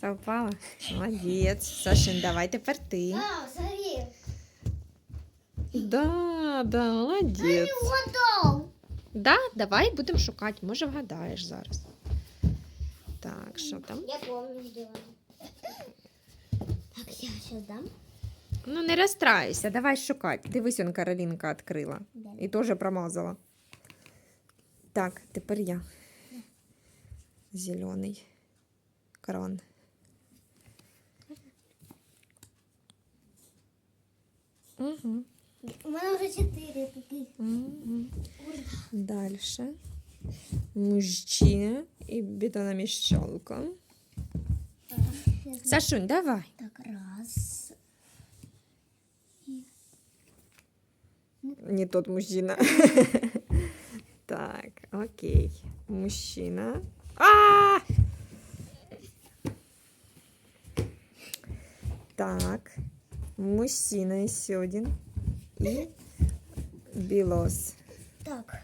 Совпала? Молодець. Сашин, давай тепер ти. А, смотри. Да, да, молодець. Угадал. Да, давай будемо шукати. Може вгадаєш зараз. Так, що там? Я помню, сделала. Так, я сейчас дам. Ну, не розстраюйся, давай шукати. Дивись, он Каролінка відкрила. Да. І теж промазала. Так, тепер я. Зелений кран. Угу. У меня уже четыре таких. Угу. Дальше. Мужчина і бетономіщалка. Сашунь, давай. Так, раз. Не тот мужчина. Так, окей. Мужчина. А! Так. Мужчина еще один. И белос. Так.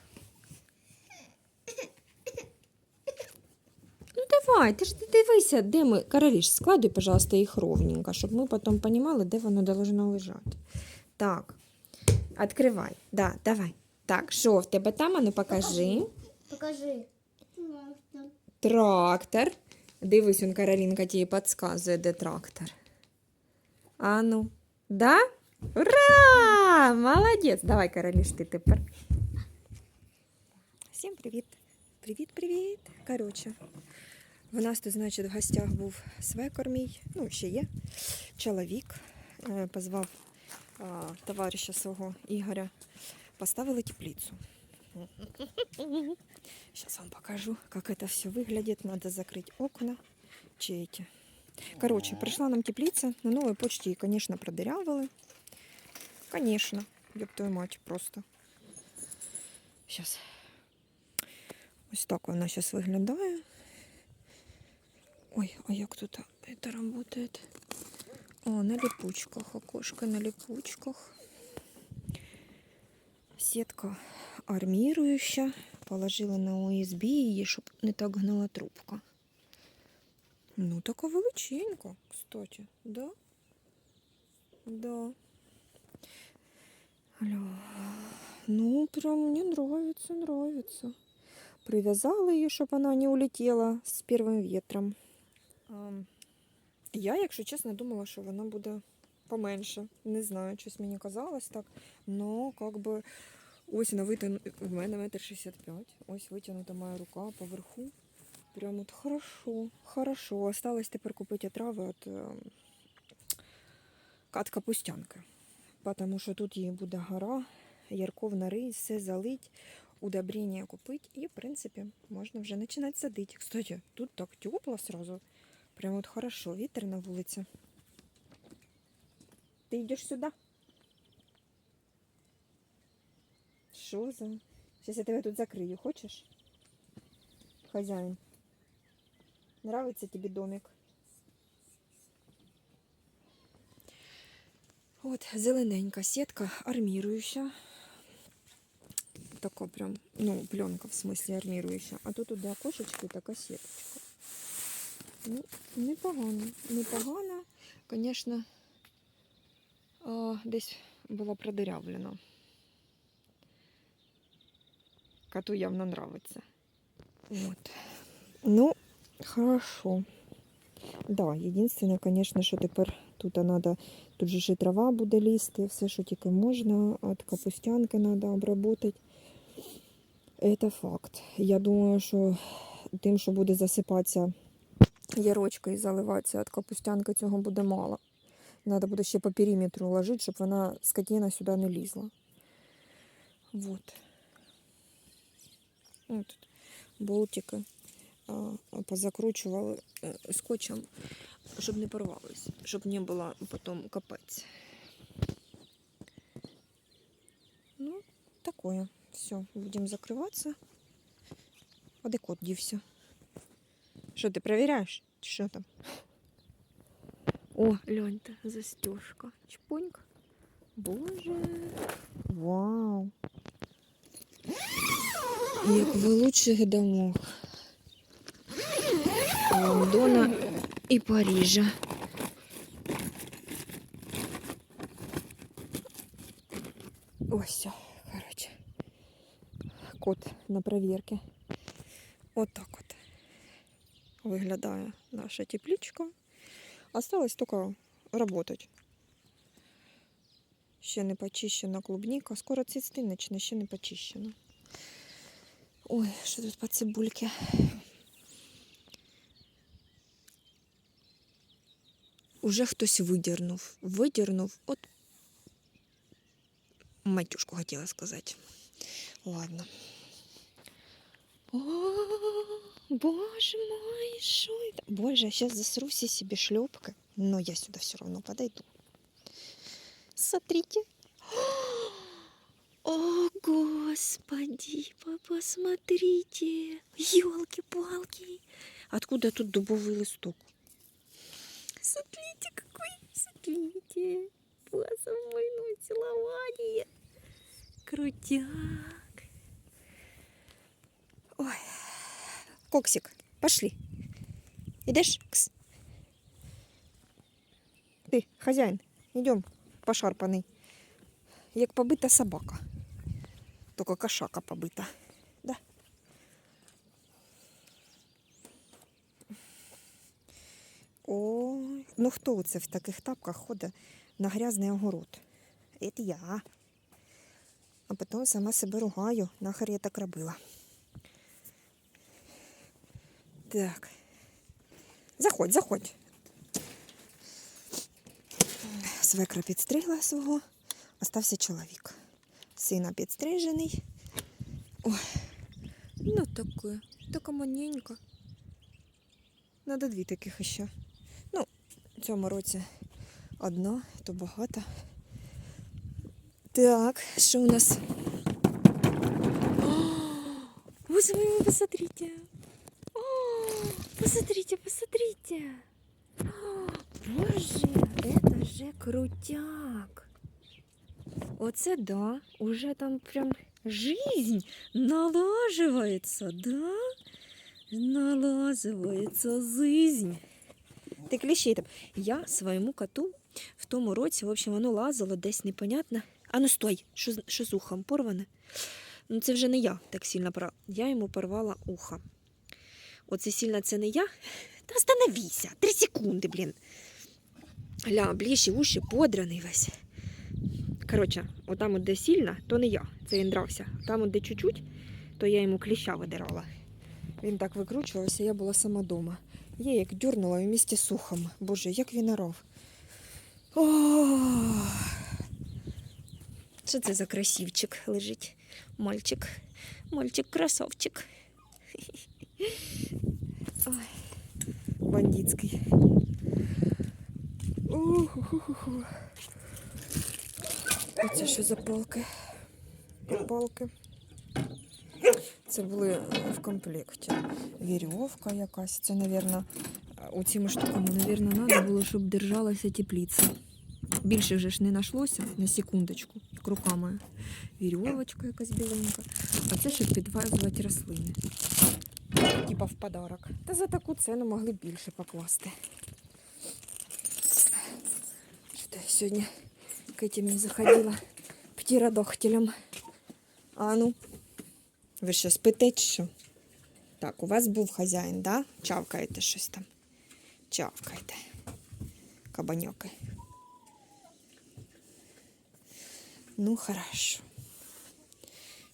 Ну давай, ти ж дивися, де ми. Кароліш, складуй, пожалуйста, їх ровненько, щоб ми потім розуміли, де воно должно лежати. Так. Откривай. Да, давай. Так, що в тебе там? Ану покажи. Покажи. Трактор. Дивись, он Каролінка тобі підказує, де трактор. А ну. Да? Ура! Молодець! Давай, Кароліш, ти тепер. Всім привіт. Привіт, привіт. Коротше, в нас тут, значить, в гостях був свекор мій, ну, ще є чоловік. Е, Позвав а, товариша свого Ігоря. Поставили теплицю. Сейчас вам покажу, как это все выглядит. Надо закрыть окна. Чи эти. Короче, пришла нам теплица. На новой почте її, конечно, продырявили. Конечно. Ёб твою мать, просто. Сейчас. Ось так вона зараз виглядає. Ой, а як тут это работает? О, на липучках. Окошко на липучках. Сетка арміруюча. Положила на USB її, щоб не так гнила трубка. Ну, така величенька, кстати, да? Да. Алло. Ну, прям мне нравится, нравится. Привязала ее, чтобы она не улетела с первым ветром. Я, якщо чесно, думала, що вона буде поменше. Не знаю, щось мені казалось так. Но как би ось вона витягну... в мене метр шістдесят п'ять. Ось витягнута моя рука поверху. Прям от хорошо, хорошо. Осталось тепер купити трави от е, от капустянки. Потому що тут їй буде гора, ярковна рис, все залить, удобрення купити і, в принципі, можна вже починати садити. Кстати, тут так тепло сразу. Прям от хорошо, вітер на вулиці. Ти йдеш сюди? Що за? Зараз я тебе тут закрию, хочеш? Хазяїн. Нравится тебе домик? От, зелененька сетка, арміруюча. Така прям, ну, пленка в смысле арміруюча. А тут до окошечки така сеточка. Ну, непогано, непогано. Конечно, а, десь була продырявлена. Коту явно нравится. Вот. Ну, хорошо. Да, єдине, конечно, що тепер тут треба, тут же і трава буде лізти, все, що тільки можна, від капустянки треба обробити. Це факт. Я думаю, що тим, що буде засипатися ярочка і заливатися від капустянки, цього буде мало. Треба буде ще по периметру ложити, щоб вона скотина сюди не лізла. Вот. Ось тут болтики а, позакручували е, скотчем, щоб не порвалось, щоб не було потім капець. Ну, такое. Все, будемо закриватися. А де кот дівся? Що ти перевіряєш? Що там? О, гляньте, застежка. Чпуньк. Боже. Вау. Як в лучших домах. Лондона і поріже. Ось, все, коротше. Кот на перевірки. Отак от виглядає наша тепличка. Осталось тільки работать. Ще не почищена клубніка. Скоро цвісти почне, ще не почищена. Ой, що тут по цибульки? Уже хтось видірнув. Видірнув. От матюшку хотіла сказати. Ладно. О, боже мой, что это? Боже, я сейчас засру все себе шлепка, но я сюда все равно подойду. Смотрите. О, господи, по- посмотрите. Елки-палки. Откуда тут дубовый листок? Смотрите, какой, смотрите. Боже мой, ну целование. Крутяк. Ой. Коксик, пошли. Идешь? Кс. Ты, хозяин, идем, пошарпаний. Як побита собака. Тільки кошака побита. Да. Ой, ну хто це в таких тапках ходить на грязний огород? Это я. А потім сама себе ругаю, нахер я так робила. Так. Заходь, заходь. Свекра підстригла свого, остався чоловік. Сина підстрижений. Ой, ну таке, така маненька. Надо дві таких іще. Цьому році одна, то багато. Так, що у нас? Боже мой, вы посмотрите. О, посмотрите, посмотрите. Боже, это же крутяк. Оце да, уже там прям жизнь налаживается, да? Налаживается жизнь. Ти кліщей там. Я своєму коту в тому році, в общем, воно лазило десь непонятно. А ну стой, що, що з ухом порване? Ну це вже не я так сильно порвала. Я йому порвала ухо. Оце сильно це не я. Та остановися, три секунди, блін. Гля, ближче, уші подраний весь. Коротше, отам, от де сильно, то не я. Це він дрався. Там, от де чуть-чуть, то я йому кліща видирала. Він так викручувався, я була сама дома. Я як дюрнула в місті з ухом. Боже, як він орав. Що це за красивчик лежить? Мальчик. Мальчик красавчик. Ой, бандитський. Оце що за палки? Палки. Це були в комплекті. Вірьовка якась. Це, мабуть, у цими штуками, мабуть, треба було, щоб держалася теплиця. Більше вже ж не знайшлося на секундочку, як руками. Вірьовочка якась біленька. А це щоб підв'язувати рослини. Типа в подарок. Та за таку ціну могли більше покласти. Що я сьогодні к этим не заходила птіродохтелям. А ну, ви що, спите чи що? Так, у вас був хазяїн, да? Чавкаєте щось там. Чавкаєте. Кабаньоки. Ну, хорошо.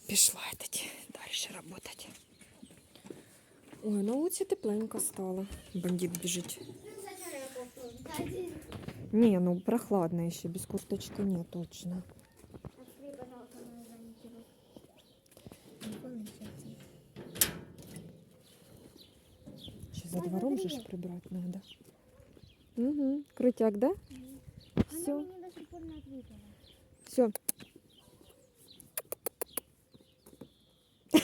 Пішла тоді далі работать. Ой, на вулиці тепленько стало. Бандит біжить. Не, ну прохладно еще, без курточки нет точно. Открой, пожалуйста, мою задницу. Еще за Ой, двором же ж прибрать надо. Угу, крутяк, да? Все, все.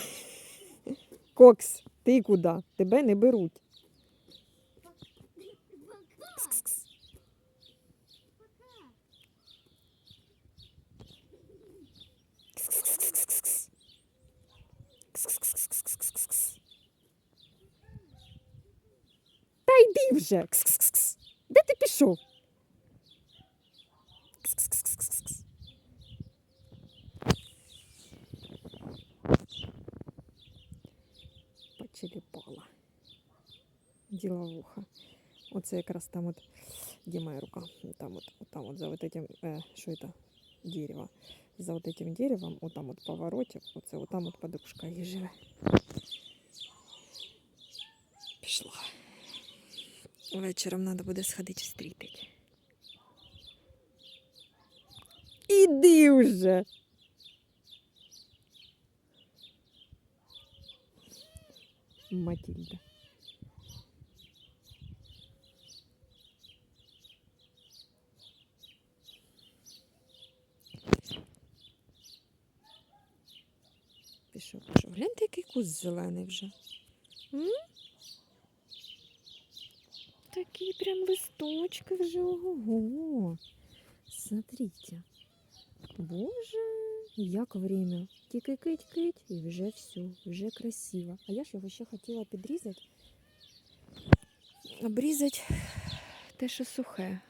Кокс, ти куди? Тебе не беруть. Кс-кс-кс-кс-кс-кс. Та йди вже. Кс-кс-кс. Пішов. Кс-кс-кс-кс-кс. Почерепала. Діловуха. Оце якраз там от, де моя рука? Там от, от там от за вот этим, э, что это? Дерево. За вот этим деревом, вот там от поворотів, оце от там от подружка її живе. Вечором треба буде сходити встрітити. Іди вже. Матильда. Пішов, пішов. Гляньте, який куст зелений вже. М? Такі прям листочки вже ого. Смотрите. Боже, як время. Тільки кить-кить, і вже все, вже красиво. А я ж його ще хотіла підрізати. Обрізати те, що сухе.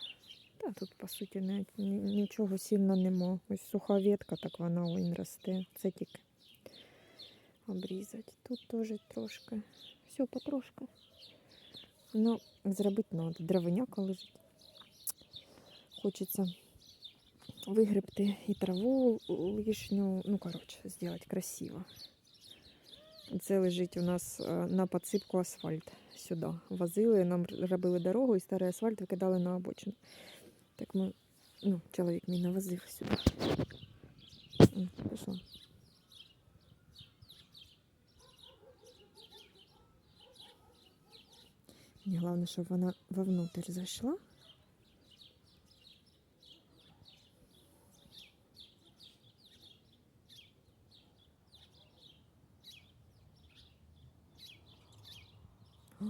Та тут, по суті, навіть нічого сильно нема. Ось суха ветка, так вона ось росте. Це тільки обрізати. Тут теж трошки. Все потрошки. Ну, зробити треба. Дровиняка лежить. Хочеться вигребти і траву лишню. Ну, коротше, зробити красиво. Це лежить у нас е, на підсипку асфальт сюди. Возили, нам робили дорогу і старий асфальт викидали на обочину. Так ми, ну, чоловік мій навозив сюди. Головне, щоб вона вовнутрь зайшла. О,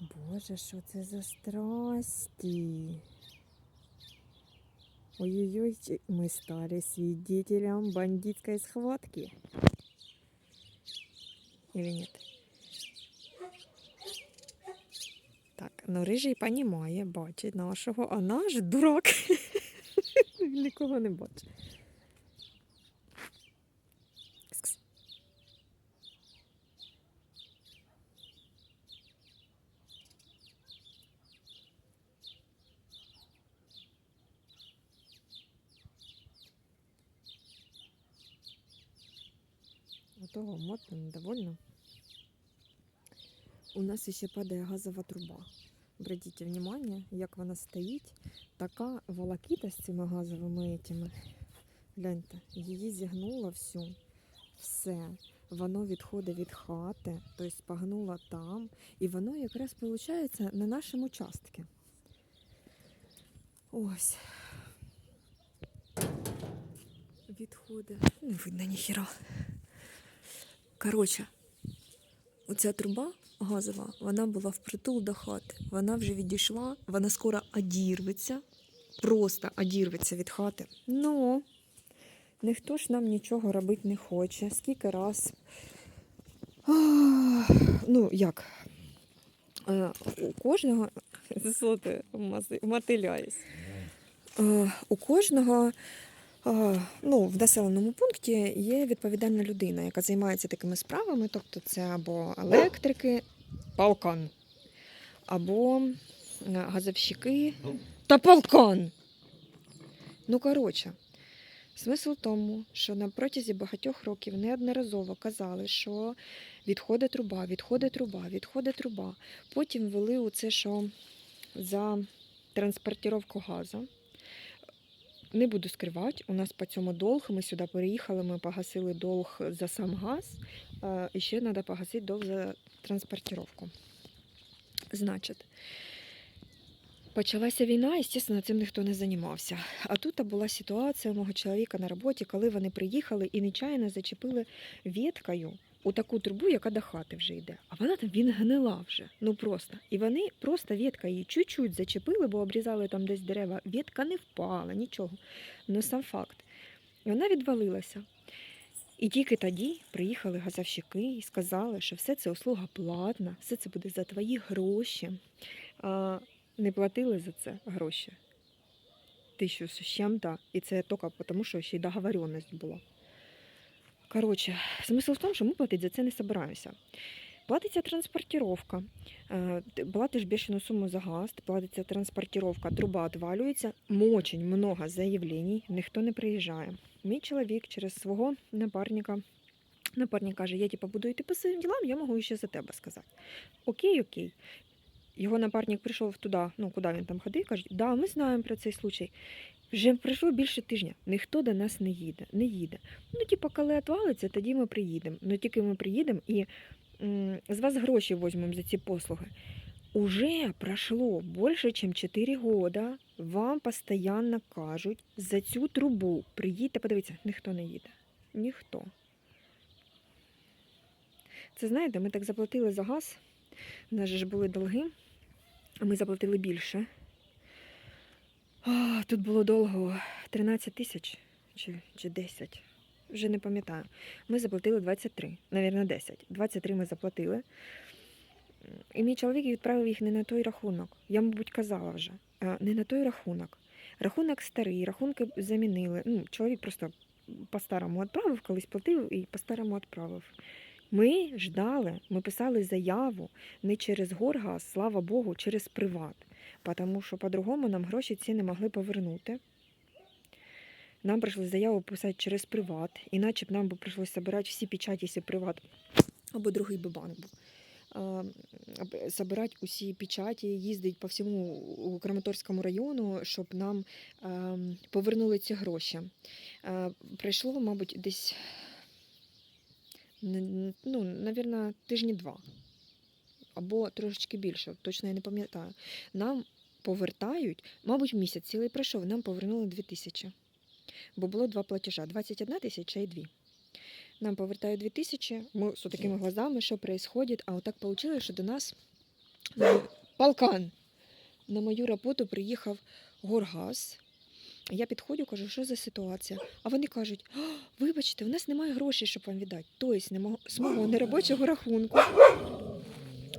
Боже, що це за страсті? Ой-ой-ой, мы стали свидетелем бандитской схватки. Или нет? Так, ну рижий понімає, бачить нашого, а наш дурак. Нікого не бачить. Кс-кс. Модно, недовольно. У нас ще падає газова труба. Обратите внимание, як вона стоїть. Така волокіта з цими газовими этими. Гляньте, її зігнуло всю. Все. Воно відходить від хати, тобто погнуло там. І воно якраз виходить на нашому участку. Ось. Відходи. Не видно ніхіра. Коротше, оця труба газова, вона була впритул до хати. Вона вже відійшла, вона скоро одірветься, просто одірветься від хати. Ну, ніхто ж нам нічого робити не хоче. Скільки раз. Ах, Ну, як? Е, У кожного. Зоти мотиляюсь. Е, У кожного ну, в населеному пункті є відповідальна людина, яка займається такими справами. Тобто це або електрики, полкан, або е, газовщики та полкан. Ну, коротше, смисл в тому, що на протязі багатьох років неодноразово казали, що відходить труба, відходить труба, відходить труба. Потім ввели у це, що за транспортировку газу. Не буду скривати, у нас по цьому долг. Ми сюди переїхали, ми погасили долг за сам газ, е, і ще треба погасити долг за транспортировку. Значить, почалася війна, і, звісно, цим ніхто не займався. А тут була ситуація у мого чоловіка на роботі, коли вони приїхали і нечайно зачепили веткою у таку трубу, яка до хати вже йде. А вона там він гнила вже. Ну просто. І вони просто ветка її чуть-чуть зачепили, бо обрізали там десь дерева. Ветка не впала, нічого. Ну сам факт. І вона відвалилася. І тільки тоді приїхали газовщики і сказали, що все це услуга платна, все це буде за твої гроші. А, не платили за це гроші. Тисячу з чим-то, і це тільки тому, що ще й договоренність була. Коротше, смисл в тому, що ми платити за це не збираємося. Платиться транспортировка. Е, ти Платиш бешеную сумму за газ, платиться транспортировка, труба отвалюється. Очень много заявлень, ніхто не приїжджає. Мій чоловік через свого напарника. Напарник каже, я типу, буду йти по своїм ділам, я можу ще за тебе сказати. Окей, окей. Його напарник прийшов туди, ну куди він там ходив, каже, да, ми знаємо про цей случай. Вже пройшло більше тижня. Ніхто до нас не їде, не їде. Ну, типу, коли отвалиться, тоді ми приїдемо. Ну тільки ми приїдемо і м, з вас гроші візьмемо за ці послуги. Уже пройшло більше, ніж 4 года. Вам постійно кажуть, за цю трубу приїдьте, подивіться, ніхто не їде. Ніхто. Це знаєте, ми так заплатили за газ. У нас же ж були долги, а ми заплатили більше. А, тут було довго 13 тисяч чи, чи 10. Вже не пам'ятаю. Ми заплатили 23, навірно, 10. 23 ми заплатили. І мій чоловік відправив їх не на той рахунок. Я, мабуть, казала вже. Не на той рахунок. Рахунок старий, рахунки замінили. Ну, чоловік просто по-старому відправив, колись платив і по-старому відправив. Ми ждали, ми писали заяву не через Горгаз, слава Богу, через приват. Тому що по-другому нам гроші ці не могли повернути. Нам прийшли заяву писати через приват, іначе б нам би прийшлося збирати всі печаті, якщо приват або другий би банк був. Собирати усі печаті, їздити по всьому Краматорському району, щоб нам повернули ці гроші. Пройшло, мабуть, десь ну, навірно, тижні два. Або трошечки більше, точно я не пам'ятаю. Нам повертають, мабуть, місяць цілий пройшов, нам повернули 2 тисячі. Бо було два платежа: 21 тисяча і 2. Нам повертають 2 тисячі, ми з такими глазами, що відбувається, а отак вийшло, що до нас на полкан. На мою роботу приїхав Горгаз. Я підходжу, кажу, що за ситуація? А вони кажуть: вибачте, у нас немає грошей, щоб вам віддати. Тобто з мого неробочого рахунку.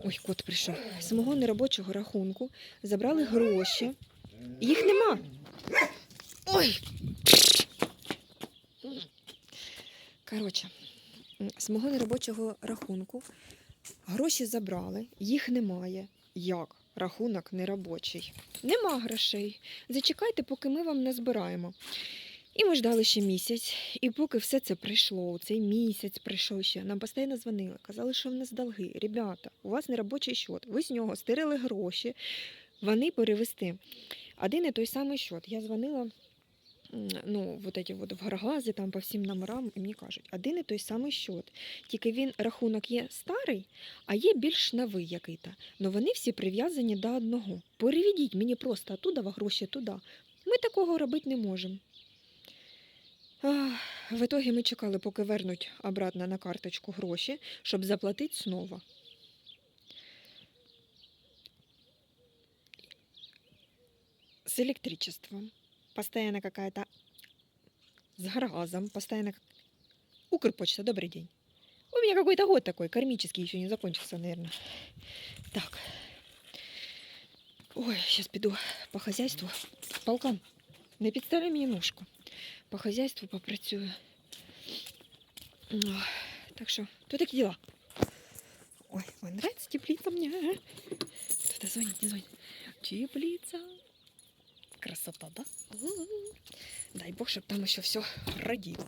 Ой, кот прийшов. З мого неробочого рахунку забрали гроші. Їх нема. Ой. Коротше, з мого неробочого рахунку гроші забрали, їх немає. Як? Рахунок неробочий. Нема грошей. Зачекайте, поки ми вам не збираємо. І ми ждали ще місяць, і поки все це прийшло, цей місяць прийшов ще, нам постійно дзвонили, казали, що в нас долги. Ребята, у вас не робочий счет, ви з нього стирили гроші, вони перевести. Один і той самий счет. Я дзвонила ну, вот эти вот в Гаргази, там по всім номерам, і мені кажуть, один і той самий счет. Тільки він рахунок є старий, а є більш новий який-то. Ну вони всі прив'язані до одного. Переведіть мені просто оттуда гроші туди. Ми такого робити не можемо. В итоге ми чекали, поки вернуть обратно на карточку гроші, щоб заплатити знову. С электричеством. Постоянно какая-то... С гаргазом. Постоянно... Укрпочта, добрый день. У меня какой-то год такой, кармический, еще не закончился, наверное. Так. Ой, сейчас пойду по хозяйству. Полкан, не підставляй мені ножку. По хозяйству попрацюю. Так що, то такі діла. Ой, ой, нравится теплица мне. Кто-то звонит, не звонит. Теплица. Красота, да? Дай бог, чтобы там еще все родило.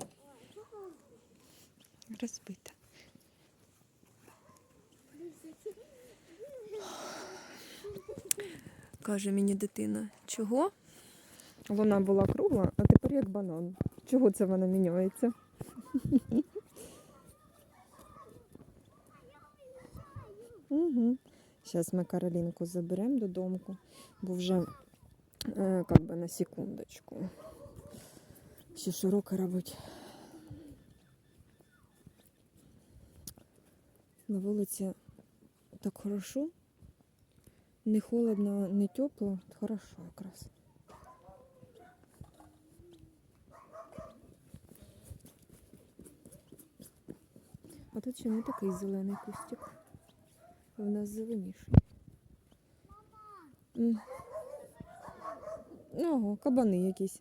Разбито. Каже мені дитина, чого? Вона була кругла, а тепер як банан. Чого це вона міняється? Угу. Зараз ми Каролінку заберемо додому, бо вже е, как би на секундочку. Ще ж уроки робить. На вулиці так хорошо. Не холодно, не тепло. Хорошо якраз. А тут ще не такий зелений кустик. У нас зеленіший. М. Ого, кабани якісь.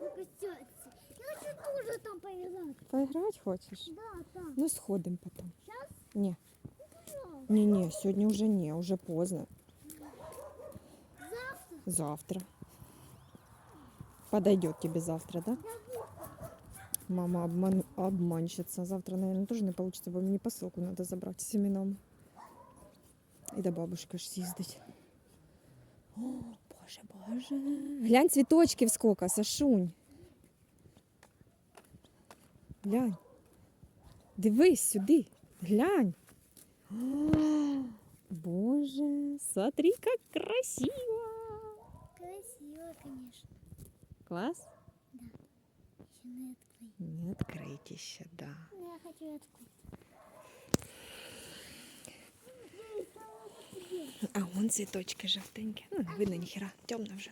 Выкатятся. Я хочу тоже там повязать. Поіграти хочеш? Да, там. Ну, сходимо потім. Сейчас? Ні. Пожалуйста. Ні, ні, сьогодні вже ні, вже поздно. Завтра? Завтра. Подойдет тебе завтра, да? Мама обман... обманщица. Завтра, наверное, тоже не получится, бо мені посилку надо забрати з семенами. І до бабушки ж з'їздить. О, боже, боже. Глянь, цвіточків сколько, Сашунь. Глянь. Дивись сюди. Глянь. О, боже, смотри, как красиво. Красиво, конечно. Класс? Еще не открыть. Не открыть ще, да. Ну, я хочу открыть. А вон цветочки жовтенькі. Ну, не видно ніхера, темно вже.